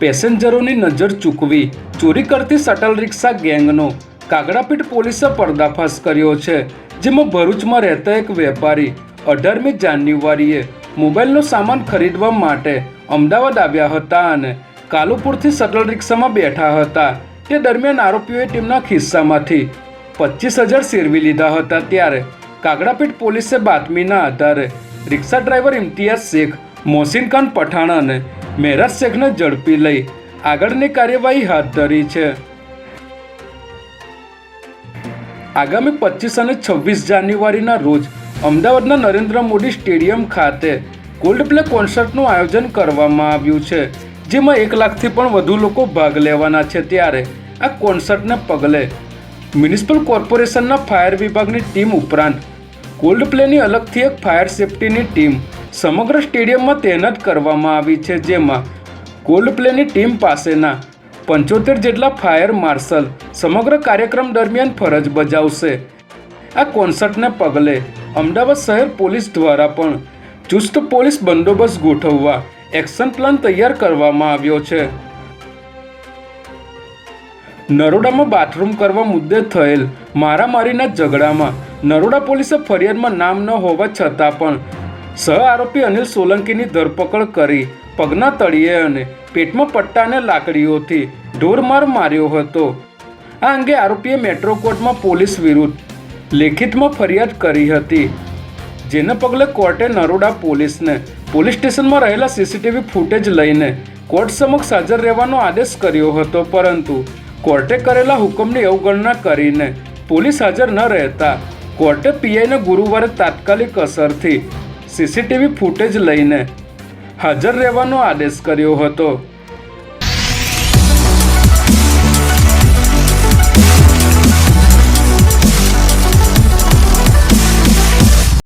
પેસેન્જરોની નજર ચૂકવી ચોરી કરતી શટલ રિક્ષા ગેંગનો કાગડાપીઠ પોલીસે પર્દાફાશ કર્યો છે, જેમાં ભરૂચમાં રહેતા એક વેપારી અઢારમી જાન્યુઆરીએ મોબાઈલનો સામાન ખરીદવા માટે અમદાવાદ આવ્યા હતા અને કાલુપુરથી શટલ રિક્ષામાં બેઠા હતા. તે દરમિયાન આરોપીઓએ તેમના ખિસ્સામાંથી પચીસ હજાર શેરવી લીધા હતા. ત્યારે કાગડાપીઠ પોલીસે બાતમીના આધારે રિક્ષા ડ્રાઈવર ઇમ્તિયાઝ શેખ, મોહસિન ખાન પઠાણ અને મેરાજ શેખને ઝડપી લઈ આગળની કાર્યવાહી હાથ ધરી છે. આગામી પચીસ અને છવ્વીસ જાન્યુઆરીના રોજ અમદાવાદના નરેન્દ્ર મોદી સ્ટેડિયમ ખાતે કોલ્ડ પ્લે કોન્સર્ટનું આયોજન કરવામાં આવ્યું છે, જેમાં એક લાખથી પણ વધુ લોકો ભાગ લેવાના છે ત્યારે આ કોન્સર્ટને પગલે મ્યુનિસિપલ કોર્પોરેશનના ફાયર વિભાગની ટીમ ઉપરાંત કોલ્ડ પ્લેની અલગથી એક ફાયર સેફટીની ટીમ સમગ્ર સ્ટેડિયમમાં તૈનાત કરવામાં આવી છે, જેમાં કોલ્ડ પ્લેની ટીમ પાસેના પંચોતેર જેટલા ફાયર માર્શલ સમગ્ર કાર્યક્રમ દરમિયાન ફરજ બજાવશે. આ કોન્સર્ટને પગલે અમદાવાદ શહેર પોલીસ દ્વારા પણ ચુસ્ત પોલીસ બંદોબસ્ત ગોઠવવા એક્શન પ્લાન તૈયાર કરવામાં આવ્યો છે. નરોડામાં બાથરૂમ કરવા મુદ્દે થયેલ મારામારીના ઝઘડામાં નરોડા પોલીસે ફરિયાદમાં નામ ન હોવા છતાં પણ સહ આરોપી અનિલ સોલંકીની ધરપકડ કરી પગના તળિયે અને પેટમાં પટ્ટા અને લાકડીઓથી ઢોરમાર માર્યો હતો. આ અંગે આરોપીએ મેટ્રો કોર્ટમાં પોલીસ વિરુદ્ધ લેખિતમાં ફરિયાદ કરી હતી. જેને પગલે કોર્ટે નરોડા પોલીસને પોલીસ સ્ટેશનમાં રહેલા સીસીટીવી ફૂટેજ લઈને કોર્ટ સમક્ષ હાજર રહેવાનો આદેશ કર્યો હતો, પરંતુ કોર્ટે કરેલા હુકમની અવગણના કરીને પોલીસ હાજર ન રહેતા કોર્ટે પીઆઈને ગુરુવારે તાત્કાલિક અસરથી સીસીટીવી ફૂટેજ લઈને હાજર રહેવાનો આદેશ કર્યો હતો.